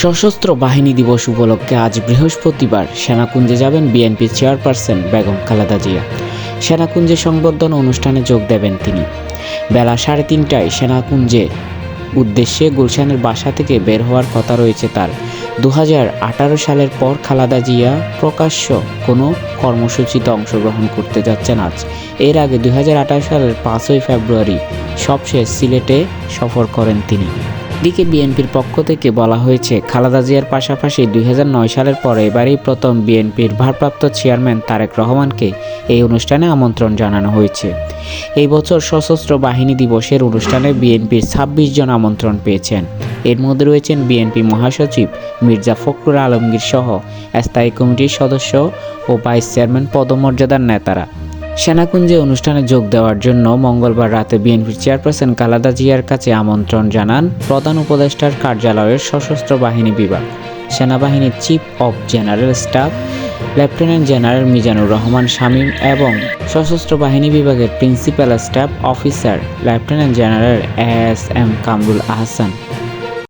সশস্ত্র বাহিনী দিবস উপলক্ষে আজ বৃহস্পতিবার সেনাকুঞ্জে যাবেন বিএনপি চেয়ারপারসন বেগম খালেদা জিয়া। সেনাকুঞ্জে সংবর্ধনা অনুষ্ঠানে যোগ দেবেন তিনি। বেলা সাড়ে তিনটায় সেনাকুঞ্জে উদ্দেশ্যে গুলশানের বাসা থেকে বের হওয়ার কথা রয়েছে তার। দু হাজার আঠারো সালের পর খালাদা জিয়া প্রকাশ্য কোনো কর্মসূচিতে অংশগ্রহণ করতে যাচ্ছেন আজ। এর আগে দু হাজার আঠারো সালের পাঁচই ফেব্রুয়ারি সবশেষ সিলেটে সফর করেন তিনি। এদিকে বিএনপির পক্ষ থেকে বলা হয়েছে, খালেদা জিয়ার পাশাপাশি দুই হাজার নয় সালের পর এবারই প্রথম বিএনপির ভারপ্রাপ্ত চেয়ারম্যান তারেক রহমানকে এই অনুষ্ঠানে আমন্ত্রণ জানানো হয়েছে। এই বছর সশস্ত্র বাহিনী দিবসের অনুষ্ঠানে বিএনপির ছাব্বিশ জন আমন্ত্রণ পেয়েছেন। এর মধ্যে রয়েছেন বিএনপি মহাসচিব মির্জা ফখরুল আলমগীর সহ স্থায়ী কমিটির সদস্য ও ভাইস চেয়ারম্যান পদমর্যাদার নেতারা। সেনাকুঞ্জে অনুষ্ঠানে যোগ দেওয়ার জন্য মঙ্গলবার রাতে বিএনপির চেয়ারপারসন কালাদা জিয়ার কাছে আমন্ত্রণ জানান প্রধান উপদেষ্টার কার্যালয়ের সশস্ত্র বাহিনী বিভাগ। সেনাবাহিনীর chief of general staff, lieutenant general Mizanur Rahman Shamim এবং সশস্ত্র বাহিনী বিভাগের principal staff officer, lieutenant general S M Kamrul Ahsan.